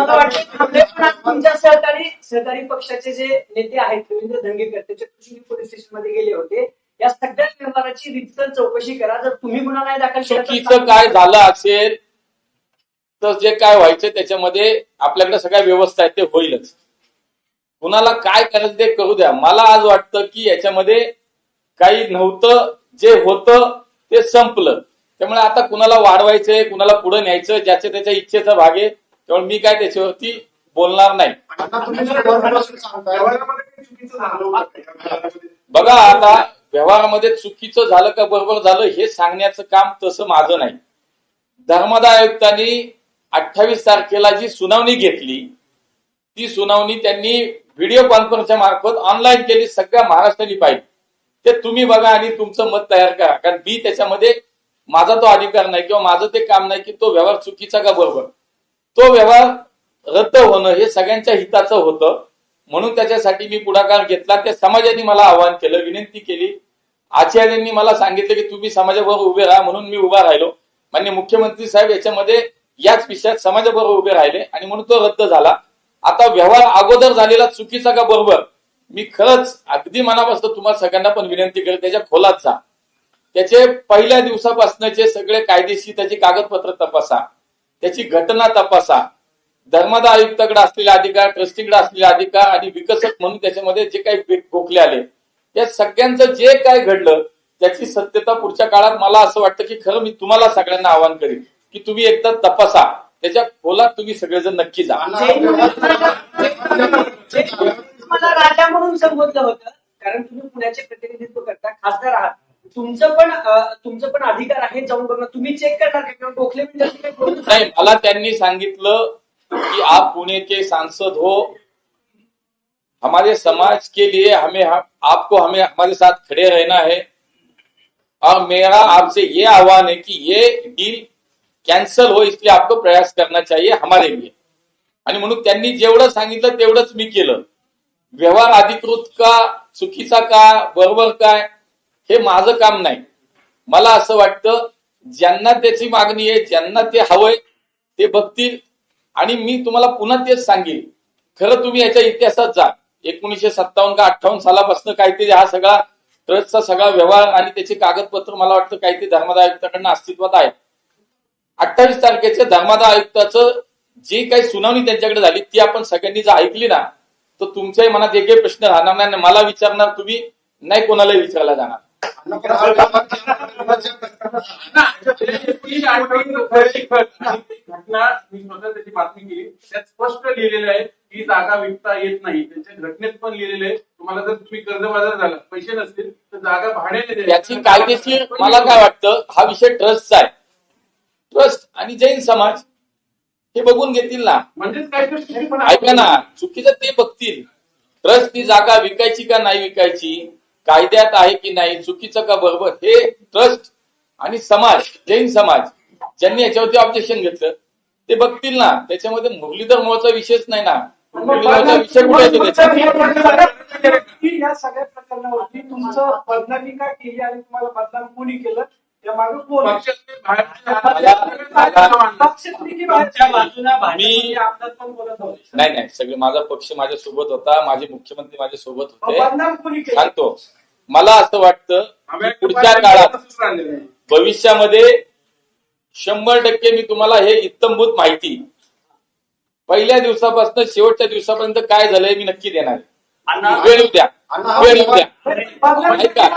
मला वाटतं पण आज तुमच्या सहकारी सहकारी पक्षाचे जे नेते आहेत रवींद्र धंगेकर त्याचे चतुर्शिंगी पोलीस स्टेशनमध्ये गेले होते या सगळ्या व्यवहाराची रितसर चौकशी करा. जर तुम्ही गुन्हा नाही दाखल चुकीचं काय झालं असेल तर जे काय व्हायचं त्याच्यामध्ये आपल्याकडे सगळ्या व्यवस्था आहे ते होईलच. कुणाला काय करायचं ते करू द्या. मला आज वाटतं की याच्यामध्ये काही नव्हतं जे होतं ते संपलं. त्यामुळे आता कुणाला वाढवायचंय कुणाला पुढे न्यायचं ज्याच्या त्याच्या इच्छेचा भाग आहे त्यामुळे मी काय त्याच्यावरती बोलणार नाही? बघा आता व्यवहारामध्ये चुकीचं झालं का बरोबर झालं हे सांगण्याचं काम तसं माझं नाही. धर्मादाय आयुक्तांनी अठ्ठावीस तारखेला जी सुनावणी घेतली ती सुनावणी त्यांनी व्हिडिओ कॉन्फरन्सच्या मार्फत ऑनलाईन केली सगळ्या महाराष्ट्राने पाहिली. ते तुम्ही बघा आणि तुमचं मत तयार करा. कारण मी त्याच्यामध्ये माझा तो अधिकार नाही किंवा माझं ते काम नाही की तो व्यवहार चुकीचा का बरोबर. तो व्यवहार रद्द होणं हे सगळ्यांच्या हिताचं होतं. म्हणून त्याच्यासाठी मी पुढाकार घेतला. त्या समाजाने मला आवाहन केलं विनंती केली. आचार्यांनी मला सांगितलं की तुम्ही समाजाबरोबर उभे राहा म्हणून मी उभा राहिलो. मान्य मुख्यमंत्री साहेब याच्यामध्ये याच विषयात समाजाबरोबर उभे राहिले आणि म्हणून तो रद्द झाला. आता व्यवहार अगोदर झालेला चुकीचा का बरोबर? मी खरंच अगदी मनापासून तुम्हाला सगळ्यांना पण विनंती करेल त्याच्या खोलात जा. त्याचे पहिल्या दिवसापासूनचे सगळे कायदेशीर त्याची कागदपत्र तपासा. त्याची घटना तपासा. धर्मदा आयुक्ताकडे असलेले अधिकार ट्रस्टीकडे असलेले अधिकार आणि विकसक म्हणून त्याच्यामध्ये जे काही गोखले आले त्या सगळ्यांचं जे काय घडलं त्याची सत्यता पुढच्या काळात मला असं वाटतं की खरं मी तुम्हाला सगळ्यांना आवाहन करेन की तुम्ही एकदा तपासा. त्याच्या खोलात तुम्ही सगळेजण नक्की जा. मला राजा म्हणून संबोधलं होतं कारण तुम्ही पुण्याचे प्रतिनिधित्व करता खासदार आहात. तुमचं पण तुमचं पण अधिकार आहे जाऊन बघणं तुम्ही चेक करणार का? किंवा गोखले बोलू नाही मला त्यांनी सांगितलं कि आप पुणे के सांसद हो. हमारे समाज के लिए हमें हम, आपको हमें हमारे साथ खड़े रहना है। और मेरा आपसे ये आह्वान है कि ये डील कॅन्सल हो इसलिए आपको प्रयास करना चाहिए हमारे लिए। आणि म्हणून त्यांनी जेवढं सांगितलं तेवढंच मी केलं. व्यवहार अधिकृत का चुकीचा का बरोबर काय हे माझं काम नाही. मला असं वाटतं ज्यांना त्याची मागणी आहे ज्यांना ते हवंय ते बघतील. आणि मी तुम्हाला पुन्हा तेच सांगेन. खरं तुम्ही याच्या इतिहासात जा. एकोणीशे सत्तावन्न का अठ्ठावन्न सालापासून काहीतरी हा सगळा ट्रस्टचा सगळा व्यवहार आणि त्याचे कागदपत्र मला वाटतं काहीतरी धर्मादाय आयुक्ताकडनं अस्तित्वात आहे अठ्ठावीस तारखेच्या धर्मादाय आयुक्ताचं जी काही सुनावणी त्यांच्याकडे झाली ती आपण सगळ्यांनी जर ऐकली ना तर तुमच्याही मनात एकही प्रश्न राहणार नाही मला विचारणार तुम्ही नाही कोणालाही विचारला जाणार. घटना मी स्वतः त्याची बातमी केली. त्यात स्पष्ट लिहिलेलं आहे की जागा विकता येत नाही. त्यांच्या घटनेत पण लिहिलेलं आहे. तुम्हाला जर तुम्ही कर्जबाजार झाला पैसे नसतील तर जागा भाड्याने. याची कायदेशीर मला काय वाटतं हा विषय ट्रस्टचा आहे. ट्रस्ट आणि जैन समाज हे बघून घेतील ना. म्हणजेच काय ऐका ना चुकीचं ते बघतील. ट्रस्ट ती जागा विकायची का नाही विकायची? कायद्यात आहे की नाही चुकीचं का बरोबर हे ट्रस्ट आणि समाज जैन समाज ज्यांनी याच्यावरती ऑब्जेक्शन घेतलं ते बघतील ना. त्याच्यामध्ये मुरलीधर मोहचा विषयच नाही ना. मुरलीधरचा विषय कुठे येतो त्याच्यात? या सगळ्या प्रकरणावरती तुमचं बदनामी का केली आणि तुम्हाला बदनाम कोणी केलं? नाही नाही सगळे माझा पक्ष माझ्या सोबत होता माझे मुख्यमंत्री माझ्या सोबत होते सांगतो. मला असं वाटतं पुढच्या काळात. भविष्यामध्ये शंभर टक्के मी तुम्हाला हे इत्तमभूत माहिती. पहिल्या दिवसापासून शेवटच्या दिवसापर्यंत काय झालंय मी नक्की देणार आहे. वेळ द्या. वेळ द्या. ऐका.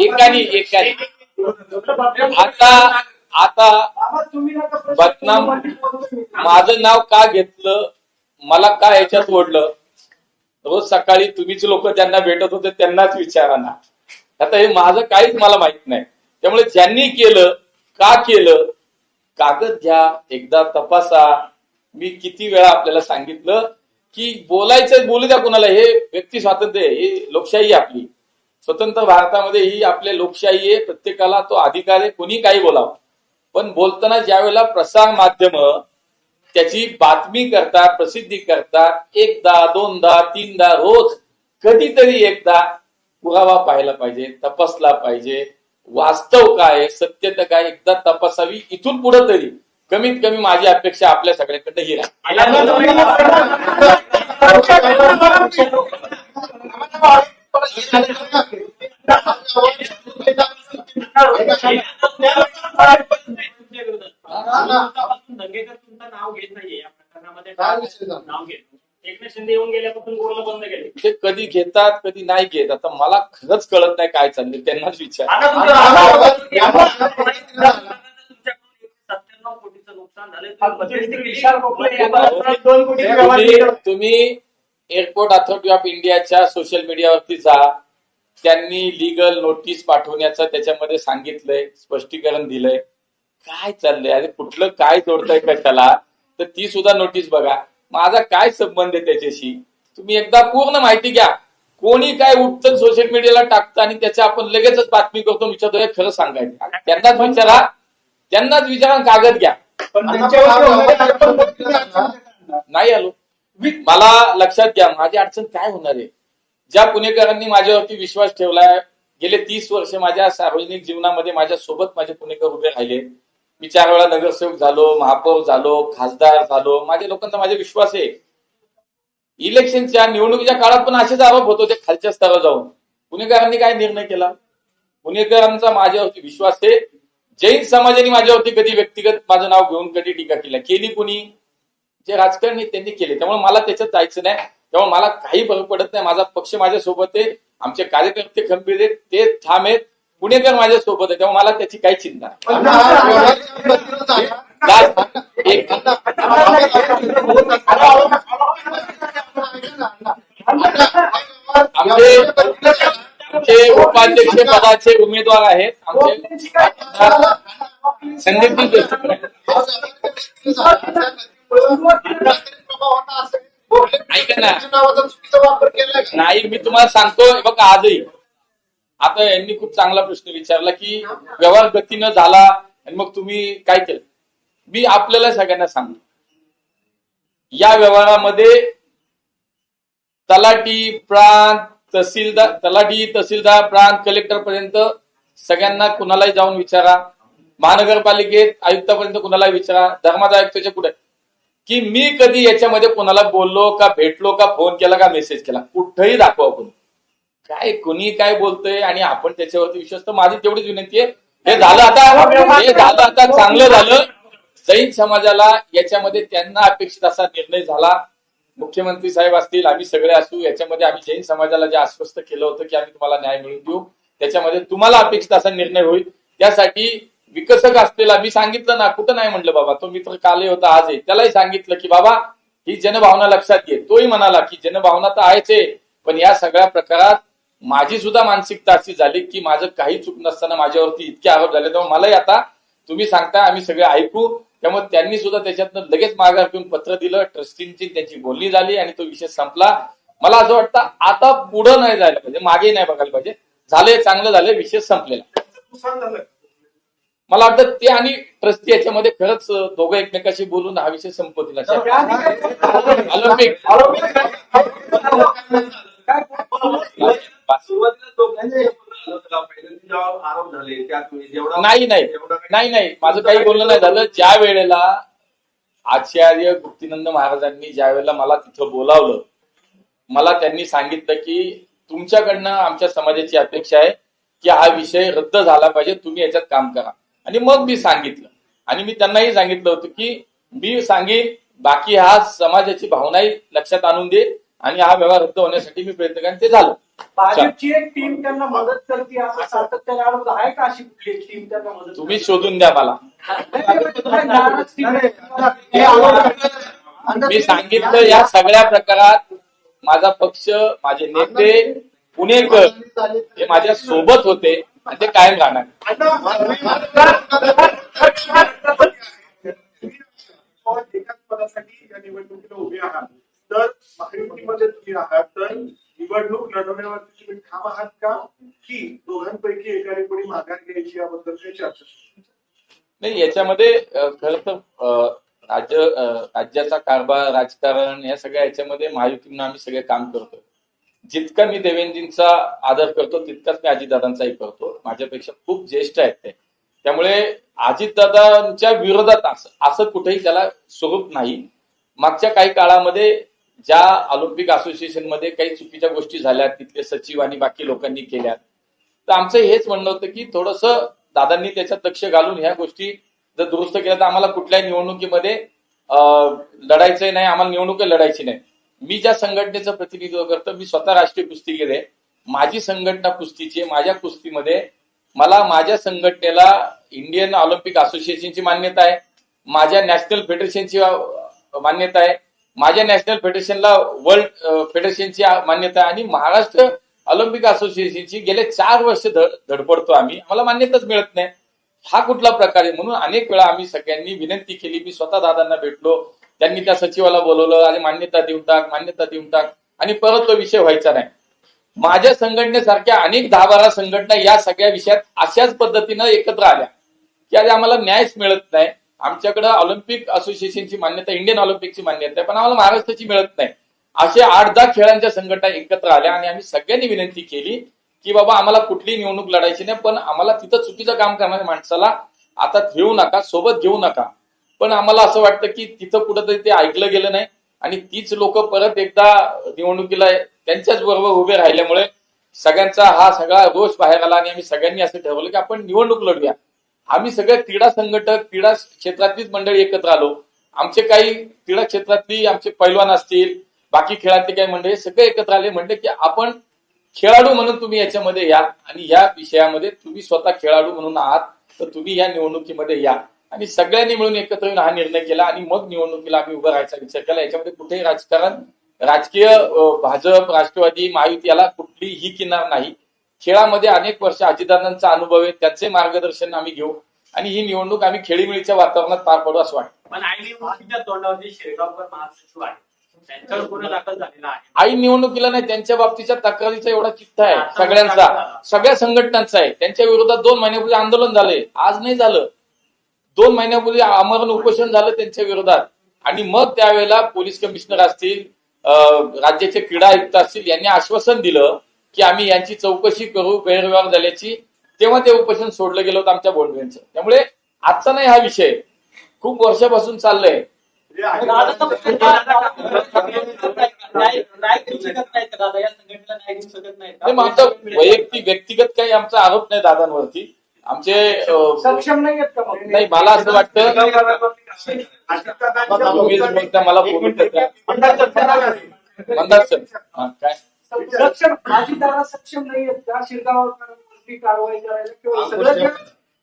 एकानी एकानी आता आता बदनाम-. माझं नाव का घेतलं? मला का याच्यात ओढलं? रोज सकाळी तुम्हीच लोक ज्यांना भेटत होते त्यांनाच विचारा ना. आता हे माझं काहीच मला माहीत नाही. त्यामुळे ज्यांनी केलं का केलं? कागद घ्या एकदा तपासा. मी किती वेळा आपल्याला सांगितलं की बोलायचं बोलू द्या कोणाला. हे व्यक्ती स्वातंत्र्य आहे ही लोकशाही आपली. स्वतंत्र भारतामध्ये ही आपली लोकशाही आहे. प्रत्येकाला तो अधिकार आहे कोणी काही बोलावं. पण बोलताना ज्या वेळेला प्रसार माध्यम त्याची बातमी करतात प्रसिद्धी करतात एकदा दोनदा तीनदा रोज कधीतरी एकदा पुरावा पाहायला पाहिजे तपासला पाहिजे. वास्तव काय सत्यता काय एकदा तपासावी इथून पुढे तरी. कमीत कमी माझी अपेक्षा आपल्या सगळ्यांकडे ही आहे दंगेकर तुमचं नाव घेत नाहीये या प्रकरणामध्ये काय विषय झाला? नाव घेत एकनाथ शिंदे येऊन गेल्यापासून बोलणं बंद केले ते कधी घेतात कधी नाही घेत. आता मला खरंच कळत नाही काय चाललंय. त्यांनाच विचार. तुम्ही एअरपोर्ट अथॉरिटी ऑफ इंडियाच्या सोशल मीडियावरती जा. त्यांनी लिगल नोटीस पाठवण्याचं त्याच्यामध्ये सांगितलंय स्पष्टीकरण दिलंय. काय चाललंय? अरे कुठलं काय जोडताय कशाला? तर ती सुद्धा नोटीस बघा. माझा काय संबंध आहे त्याच्याशी? तुम्ही एकदा पूर्ण माहिती घ्या. कोणी काय उठतं सोशल मीडियाला टाकतं आणि त्याच्या आपण लगेचच बातमी करतो विचारतो हे खरं सांगायचं. त्यांनाच विचारा. त्यांनाच विचारा कागद घ्या. पण नाही आलो. मला लक्षात घ्या माझी अडचण काय होणार आहे? ज्या पुणेकरांनी माझ्यावरती विश्वास ठेवलाय गेले तीस वर्ष माझ्या सार्वजनिक जीवनामध्ये माझ्या सोबत माझे पुणेकर उभे राहिले. मी चार वेळा नगरसेवक झालो महापौर झालो खासदार झालो. माझ्या लोकांचा माझा विश्वास आहे. इलेक्शनच्या निवडणुकीच्या काळात पण असेच आरोप होत होते खालच्या स्तरावर जाऊन. पुणेकरांनी काय निर्णय केला? पुणेकरांचा माझ्यावरती विश्वास आहे जैन समाजाने माझ्यावरती कधी व्यक्तिगत माझं नाव घेऊन कधी टीका केली केली कुणी जे राजकारणी त्यांनी केले त्यामुळे मला त्याच्यात जायचं नाही त्यामुळे मला काही फरक पडत नाही माझा पक्ष माझ्या सोबत आहे आमचे कार्यकर्ते खंबीर आहेत ते ठाम आहेत पुणेकर माझ्या सोबत आहे त्यामुळे मला त्याची काही चिंता नाही. हा आमचे आमचे उपाध्यक्ष पदाचे उमेदवार आहेत. आमचे संदीप ऐका ना. नाही मी तुम्हाला सांगतो बघा आजही. आता यांनी खूप चांगला प्रश्न विचारला की व्यवहार गतीनं झाला आणि मग तुम्ही काय केलं? मी आपल्याला सगळ्यांना सांगतो. या व्यवहारामध्ये तलाटी प्रांत तहसीलदार तलाठी तहसीलदार प्रांत कलेक्टर पर्यंत सगळ्यांना कुणालाही जाऊन विचारा. महानगरपालिकेत आयुक्तापर्यंत कुणालाही विचारा. धर्मादा आयुक्ताच्या पुढे. की मी कधी याच्यामध्ये कोणाला बोललो का भेटलो का फोन केला का मेसेज केला? कुठंही दाखवा आपण. काय कुणी काय बोलतोय आणि आपण त्याच्यावरती विश्वास तर माझी तेवढीच विनंती आहे. हे झालं आता. हे झालं आता. चांगलं झालं. जैन समाजाला याच्यामध्ये त्यांना अपेक्षित असा निर्णय झाला. मुख्यमंत्री साहेब असतील आम्ही सगळे असू याच्यामध्ये आम्ही जैन समाजाला जे आश्वस्त केलं होतं की आम्ही तुम्हाला न्याय मिळून देऊ त्याच्यामध्ये तुम्हाला अपेक्षित असा निर्णय होईल. त्यासाठी विकसक असलेला मी सांगितलं ना कुठं नाही म्हणलं बाबा तो मित्र कालही होता आज आहे त्यालाही सांगितलं की बाबा ही जनभावना लक्षात घे. तोही म्हणाला की जनभावना तर आहेच आहे पण या सगळ्या प्रकारात माझी सुद्धा मानसिकता अशी झाली की माझं काही चूक नसताना माझ्यावरती इतके आरोप झाले. त्यामुळे मलाही आता तुम्ही सांगता आम्ही सगळे ऐकू त्यामुळे त्यांनी सुद्धा त्याच्यातनं लगेच माघार घेऊन पत्र दिलं ट्रस्टींची त्यांची बोलणी झाली आणि तो विषय संपला. मला असं वाटतं आता पुढं नाही जायला पाहिजे मागे नाही बघायला पाहिजे. झाले चांगलं झालं विषय संपलेला. मला वाटतं ते आणि ट्रस्टी याच्यामध्ये खरंच दोघं एकमेकाशी बोलून हा विषय संपवतील नाही नाही नाही नाही. माझं काही बोलणं नाही झालं. ज्या वेळेला आचार्य गुप्तीनंद महाराजांनी ज्या वेळेला मला तिथं बोलावलं मला त्यांनी सांगितलं की तुमच्याकडनं आमच्या समाजाची अपेक्षा आहे की हा विषय रद्द झाला पाहिजे. तुम्ही याच्यात काम करा. आणि मग मी सांगितलं. आणि मी त्यांनाही सांगितलं होतं की मी सांगेन बाकी हा समाजाची भावनाही लक्षात आणून दे. आणि हा व्यवहार रद्द होण्यासाठी मी प्रयत्न करेन. ते झालं. भाजपची एक टीम त्यांना मदत करते असं सातत्याने आरोप आहे का अशी कुठली टीम त्यांना मदत तुम्ही शोधून द्या मला. मी सांगितलं या सगळ्या प्रकारात माझा पक्ष माझे नेते पुणेकर हे माझ्या सोबत होते. आणि ते कायम राहणार. महायुतीमध्ये तुम्ही आहात तर निवडणूक लढवण्यावरती तुम्ही ठाम आहात का? की दोघांपैकी एकाने कोणी माघार घ्यायची याबद्दल काही चर्चा नाही याच्यामध्ये खर खरं तर राज्य राज्याचा कारभार राजकारण या सगळ्या याच्यामध्ये महायुतीनं आम्ही सगळे काम करतो जितका मी देवेंद्रजींचा आदर करतो तितकाच मी अजितदादांचाही करतो. माझ्यापेक्षा खूप ज्येष्ठ आहेत ते. त्यामुळे अजितदादांच्या विरोधात असं असं कुठेही त्याला स्वरूप नाही. मागच्या काही काळामध्ये ज्या ऑलिम्पिक असोसिएशनमध्ये काही चुकीच्या गोष्टी झाल्या तिथले सचिव आणि बाकी लोकांनी केल्या तर आमचं हेच म्हणणं होतं की थोडस दादांनी त्याच्यात लक्ष घालून ह्या गोष्टी जर दुरुस्त केल्या तर आम्हाला कुठल्याही निवडणुकीमध्ये लढायचंही नाही आम्हाला निवडणूक लढायची नाही. मी ज्या संघटनेचं प्रतिनिधित्व करतो मी स्वतः राष्ट्रीय कुस्तीगीर आहे. माझी संघटना कुस्तीची आहे. माझ्या कुस्तीमध्ये मला माझ्या संघटनेला इंडियन ऑलिम्पिक असोसिएशनची मान्यता आहे. माझ्या नॅशनल फेडरेशनची मान्यता आहे. माझ्या नॅशनल फेडरेशनला वर्ल्ड फेडरेशनची मान्यता आणि महाराष्ट्र ऑलिम्पिक असोसिएशनची गेले चार वर्ष धड धडपडतो आम्ही. आम्हाला मान्यताच मिळत नाही. हा कुठला प्रकार आहे? म्हणून अनेक वेळा आम्ही सगळ्यांनी विनंती केली मी स्वतः दादांना भेटलो त्यांनी त्या सचिवाला बोलवलं आणि मान्यता देऊन टाक मान्यता देऊन टाक. आणि परत तो विषय व्हायचा नाही. माझ्या संघटनेसारख्या अनेक दहा बारा संघटना या सगळ्या विषयात अशाच पद्धतीनं एकत्र आल्या की आज आम्हाला न्यायच मिळत नाही. आमच्याकडे ऑलिम्पिक असोसिएशनची मान्यता इंडियन ऑलिम्पिकची मान्यता आहे पण आम्हाला महाराष्ट्राची मिळत नाही. असे आठ दहा खेळांच्या संघटना एकत्र आल्या आणि आम्ही सगळ्यांनी विनंती केली की बाबा आम्हाला कुठली निवडणूक लढायची नाही पण आम्हाला तिथं चुकीचं काम करणाऱ्या माणसाला आता घेऊ नका सोबत घेऊ नका. पण आम्हाला असं वाटतं की तिथं कुठंतरी ते ऐकलं गेलं नाही आणि तीच लोक परत एकदा निवडणुकीला त्यांच्याच बरोबर उभे राहिल्यामुळे सगळ्यांचा हा सगळा रोष बाहेर आला आणि आम्ही सगळ्यांनी असं ठरवलं की आपण निवडणूक लढूया. आम्ही सगळे क्रीडा संघटक क्रीडा क्षेत्रातलीच मंडळी एकत्र आलो. आमचे काही क्रीडा क्षेत्रातली आमचे पैलवान असतील बाकी खेळातले काही मंडळी सगळे एकत्र आले. म्हणले की आपण खेळाडू म्हणून तुम्ही याच्यामध्ये या आणि या विषयामध्ये तुम्ही स्वतः खेळाडू म्हणून आहात तर तुम्ही या निवडणुकीमध्ये या. आणि सगळ्यांनी मिळून एकत्र येऊन हा निर्णय केला आणि मग निवडणुकीला आम्ही उभं राहायचा विचार केला. याच्यामध्ये कुठेही राजकारण राजकीय भाजप राष्ट्रवादी महायुती याला कुठलीही किनार नाही. खेळामध्ये अनेक वर्ष अजितदादांचा अनुभव आहे त्याचे मार्गदर्शन आम्ही घेऊ. आणि ही निवडणूक आम्ही खेळीमेळीच्या वातावरणात पार पडू असं वाटतं. आई निवडणुकीला नाही त्यांच्या बाबतीच्या तक्रारीचा एवढा चिठ्ठा आहे सगळ्यांचा. सगळ्या संघटनांचा आहे. त्यांच्या विरोधात दोन महिन्यापूर्वी आंदोलन झालंय. आज नाही झालं. दोन महिन्यापूर्वी आमरण उपोषण झालं त्यांच्या विरोधात. आणि मग त्यावेळेला पोलीस कमिशनर असतील राज्याचे क्रीडा आयुक्त असतील यांनी आश्वासन दिलं की आम्ही यांची चौकशी करू गैरव्यवहार झाल्याची. तेव्हा ते उपोषण सोडलं गेलं होतं आमच्या बोंडवेंचं त्यामुळे आजचा नाही हा विषय. खूप वर्षापासून चाललंय. वैयक्तिक व्यक्तिगत काही आमचा आरोप नाही दादांवरती. आमचे सक्षम नाही मला असं वाटतं. मला हा, काय? अजितदादा सक्षम नाही आहेत का कारवाई करायला किंवा सगळं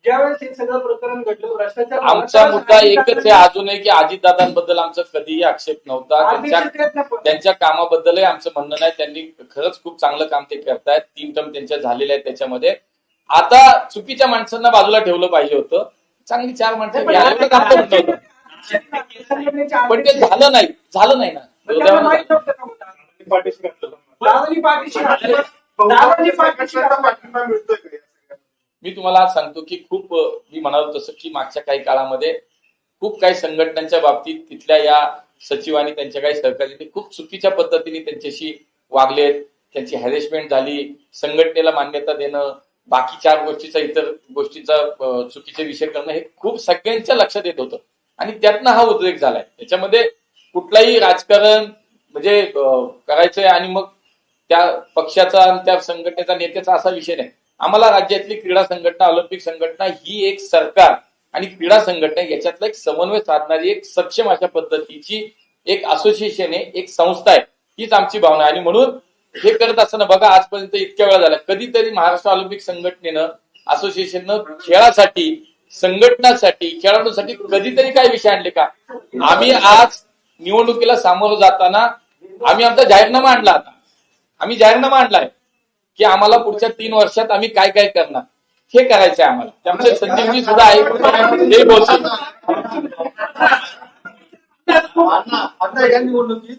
ज्यावेळेस हे सगळं प्रकरण घडलं भ्रष्टाचार आमचा मुद्दा एकच आहे अजूनही की अजितदादांबद्दल आमचा कधीही आक्षेप नव्हता. त्यांच्या त्यांच्या कामाबद्दलही आमचं म्हणणं नाही. त्यांनी खरंच खूप चांगलं काम ते करतायत. तीन टर्म त्यांच्या झालेल्या आहेत त्याच्यामध्ये. आता चुकीच्या माणसांना बाजूला ठेवलं पाहिजे होतं. चांगली चार माणसं. पण ते झालं नाही. झालं नाही ना. दादानी पाठीशी घातलं. दादानी पाठीशी घातलं. पाठिंबा मिळतोय का या सगळ्या? मी तुम्हाला आज सांगतो की खूप अ, मी म्हणालो तसं की मागच्या काही काळामध्ये खूप काही संघटनांच्या बाबतीत तिथल्या या सचिवांनी त्यांच्या काही सहकार्याने खूप चुकीच्या पद्धतीने त्यांच्याशी वागलेत त्यांची हॅरेसमेंट झाली संघटनेला मान्यता देणं बाकी चार गोष्टीचा इतर गोष्टीचा अ, चुकीचे विषय करणं हे खूप सगळ्यांच्या लक्षात येत होतं आणि त्यातनं हा उद्रेक झालाय त्याच्यामध्ये कुठलाही राजकारण म्हणजे अ, करायचंय आणि मग त्या पक्षाचा आणि त्या संघटनेचा नेत्याचा असा विषय नाही. आम्हाला राज्यातली क्रीडा संघटना ऑलिम्पिक संघटना ही एक सरकार आणि क्रीडा संघटना याच्यातला एक समन्वय साधणारी एक सक्षम अशा पद्धतीची एक असोसिएशन आहे एक संस्था आहे. हीच आमची भावना आहे. आणि म्हणून हे करत असताना बघा आजपर्यंत इतक्या वेळा झाला. कधीतरी महाराष्ट्र ऑलिम्पिक संघटनेनं असोसिएशननं खेळासाठी संघटनासाठी खेळाडूंसाठी कधीतरी काय विषय आणले का? आम्ही आज निवडणुकीला सामोरं जाताना आम्ही आमचा जाहीरनामा आणला आता. आम्ही जाहीरनामा आणलाय की आम्हाला पुढच्या तीन वर्षात आम्ही काय काय करणार हे करायचंय आम्हाला. त्यामुळे संजीवजी सुद्धा आहे. या निवडणुकीत.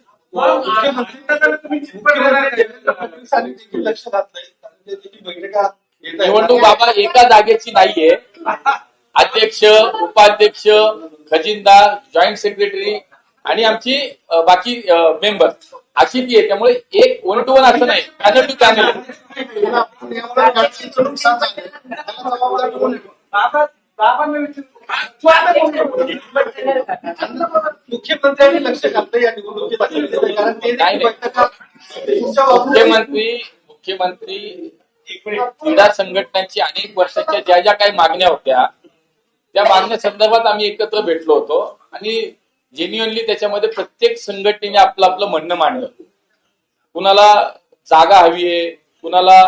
निवडणूक बाबा एका जागेची नाहीये. अध्यक्ष उपाध्यक्ष खजिनदार जॉईंट सेक्रेटरी आणि आमची बाकी मेंबर अशी ती आहे त्यामुळे एक वन टू वन असं नाही बाबांना विचार मुख्यमंत्र्यांनी लक्ष घातलं या निवडणुकीत कारण ते मुख्यमंत्री मुख्यमंत्री क्रीडा संघटनांची अनेक वर्षाच्या ज्या ज्या काही मागण्या होत्या त्या मागण्या संदर्भात आम्ही एकत्र भेटलो होतो. आणि जेन्युअनली त्याच्यामध्ये प्रत्येक संघटनेने आपलं आपलं म्हणणं मांडलं. कुणाला जागा हवी आहे कुणाला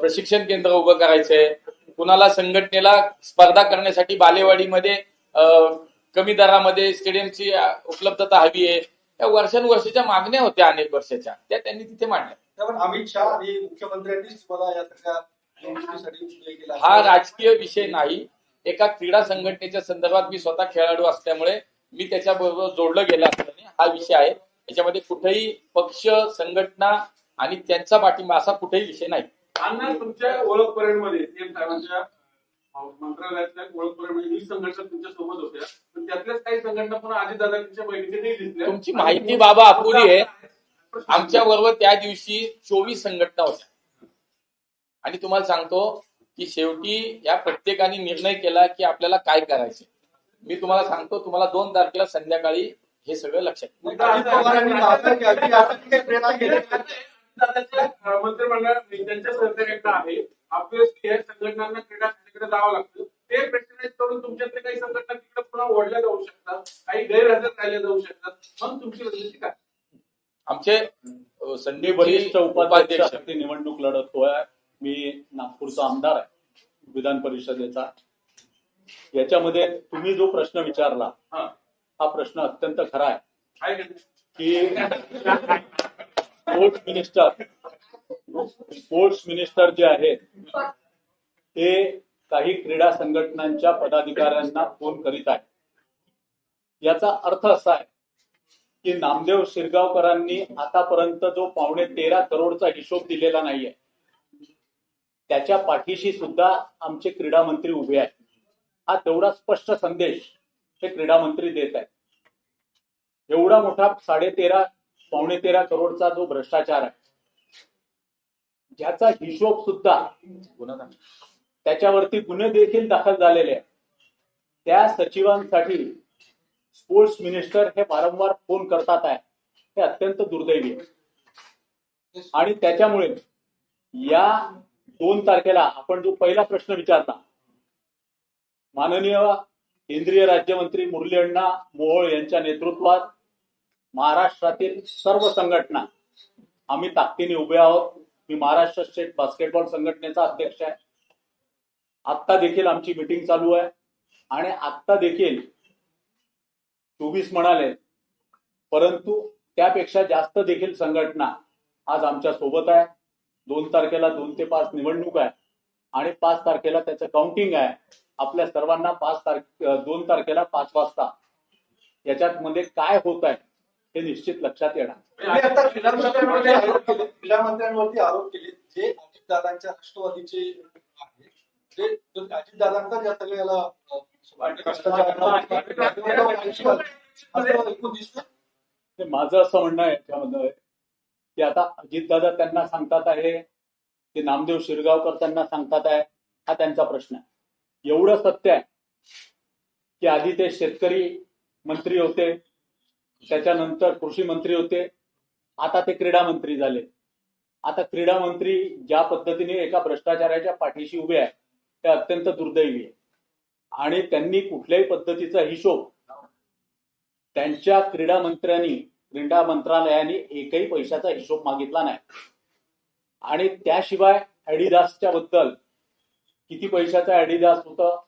प्रशिक्षण केंद्र उभं करायचंय कुणाला संघटनेला स्पर्धा करण्यासाठी बालेवाडीमध्ये कमी दरामध्ये स्टेडियमची उपलब्धता हवी आहे. या वर्षानुवर्षाच्या मागण्या होत्या अनेक वर्षाच्या. त्या त्यांनी तिथे मांडल्या. त्यामुळे अमित शहा आणि मुख्यमंत्र्यांनीच या सगळ्या आहे. हा राजकीय विषय नाही. एका क्रीडा संघटनेच्या संदर्भात मी स्वतः खेळाडू असल्यामुळे मी त्याच्याबरोबर जोडलं गेलं असल्याने हा विषय आहे. याच्यामध्ये कुठेही पक्ष संघटना आणि त्यांचा पाठिंबा असा कुठेही विषय नाही. अण्णा तुमच्या ओळख परेडमध्ये सीएम साहेबांच्या मंत्रालयातल्या ओळख परेडमध्ये वीस संघटना तुमच्यासोबत होत्या. पण त्यातल्याच काही संघटना पुन्हा अजितदादांच्या बैठकीत नाही दिसल्या. तुमची माहिती बाबा अपुरी आहे. आमच्या बरोबर त्या दिवशी चोवीस संघटना होत्या. आणि तुम्हाला सांगतो की शेवटी या प्रत्येकाने निर्णय केला की आपल्याला काय करायचे मी तुम्हाला सांगतो तुम्हाला दोन तारखेला संध्याकाळी हे सगळं लक्षात मंत्रिमंडळात त्यांच्या सहकार्याकडे आहे. ऑब्विसली या संघटनांना क्रीडा खात्याकडे जावं लागतं. ते प्रेशराईज करून तुमच्यातले काही संघटना तिकडे पुन्हा ओढल्या जाऊ शकतात. काही गैरहजर राहिल्या जाऊ शकतात. मग तुमची रणनीती काय? आमचे संदीप वरिष्ठ उपाध्यक्ष निवडणूक लढतोय मी नागपूरचा आमदार आहे. विधान परिषदेचा. याच्यामध्ये तुम्ही जो प्रश्न विचारला हा. प्रश्न अत्यंत खरा आहे. आहे का स्पोर्ट्स मिनिस्टर स्पोर्ट्स मिनिस्टर जे आहेत ते काही क्रीडा संघटनांच्या पदाधिकाऱ्यांना फोन करीत आहेत. याचा अर्थ असा आहे की नामदेव शिरगावकरांनी आतापर्यंत जो पावणे तेरा करोडचा हिशोब दिलेला नाहीये. त्याच्या पाठीशी सुद्धा आमचे क्रीडा मंत्री उभे आहेत. हा तेवढा स्पष्ट संदेश हे क्रीडा मंत्री देत आहेत. एवढा मोठा साडे तेरा पावणे तेरा करोडचा जो भ्रष्टाचार आहे ज्याचा हिशोब सुद्धा त्याच्यावरती गुन्हे देखील दाखल झालेले आहेत. त्या सचिवांसाठी स्पोर्ट्स मिनिस्टर हे वारंवार फोन करतात आहे. हे अत्यंत दुर्दैवी आहे आणि त्याच्यामुळे या दोन तारखेला आपण जो पहिला प्रश्न विचारला माननीय केंद्रीय राज्यमंत्री मुरली अण्णा मोहोळ यांच्या नेतृत्वात महाराष्ट्रातील सर्व संघटना आम्ही ताकदीने उभे आहोत. मी महाराष्ट्र स्टेट बास्केटबॉल संघटनेचा अध्यक्ष आहे. आत्ता देखील आमची मिटिंग चालू आहे. आणि आत्ता देखील चोवीस म्हणाले परंतु त्यापेक्षा जास्त देखील संघटना आज आमच्यासोबत आहे. दोन तारखेला दोन ते पाच निवडणूक आहे. आणि पाच तारखेला त्याचं काउंटिंग आहे. आपल्या सर्वांना पाच तारखे दोन तारखेला पाच वाजता. याच्यात मध्ये काय होत आहे हे निश्चित लक्षात येणार. मंत्र्यांवरती आरोप केले जे अजितदादांच्या राष्ट्रवादीचे आहे जे जो अजितदादांचा या सगळ्याला माझं असं म्हणणं आहे याच्यामध्ये की आता अजितदादा त्यांना सांगतात आहे की नामदेव शिरगावकर त्यांना सांगतात आहे हा त्यांचा प्रश्न आहे. एवढं सत्य आहे की आधी ते शेतकरी मंत्री होते त्याच्यानंतर कृषी मंत्री होते आता ते क्रीडा मंत्री झाले. आता क्रीडा मंत्री ज्या पद्धतीने एका भ्रष्टाचाराच्या पाठीशी उभे आहे ते अत्यंत दुर्दैवी आहे. आणि त्यांनी कुठल्याही पद्धतीचा हिशोब त्यांच्या क्रीडा मंत्र्यांनी क्रीडा मंत्रालयाने एकही पैशाचा हिशोब मागितला नाही. आणि त्याशिवाय ऍडिदासच्या बद्दल किती पैशाचा ऍडिदास होतं?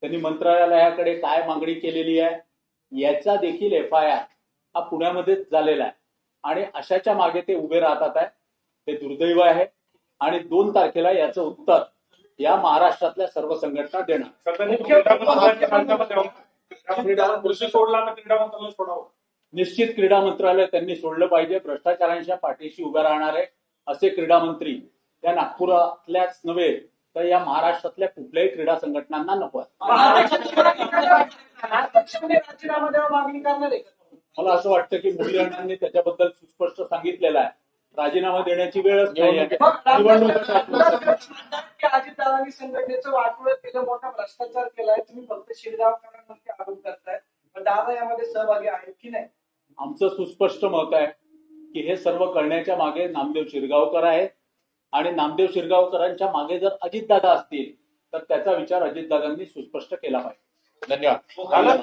त्यांनी मंत्रालयाकडे काय मागणी केलेली आहे? याचा देखील एफ आय आर हा पुण्यामध्येच झालेला आहे. आणि अशाच्या मागे ते उभे राहतात आहे. ते दुर्दैव आहे. आणि दोन तारखेला याचं उत्तर या महाराष्ट्रातल्या सर्व संघटना देणार. निश्चित क्रीडा मंत्रालय त्यांनी सोडलं पाहिजे. भ्रष्टाचारांच्या पाठीशी उभे राहणारे असे क्रीडा मंत्री या नागपुरातल्याच नव्हे तर या महाराष्ट्रातल्या कुठल्याही क्रीडा संघटनांना नको आहे. राजीनामा द्यावा मागणी करणार आहे. का? मला असं वाटतं की मुरली अण्णांनी त्याच्याबद्दल सुस्पष्ट सांगितलेलं आहे. राजीनामा देण्याची वेळच अजितदादांनी संघटनेचं वाटोळं केलं मोठा भ्रष्टाचार केलाय तुम्ही फक्त शिरगावकरांवरती आरोप करताय. पण दादा यामध्ये सहभागी आहेत की नाही? आमचं सुस्पष्ट मत आहे की हे सर्व करण्याच्या मागे नामदेव शिरगावकर आहेत. आणि नामदेव शिरगावकरांच्या मागे जर अजितदादा असतील तर त्याचा विचार अजितदादांनी सुस्पष्ट केला पाहिजे. धन्यवाद. हो,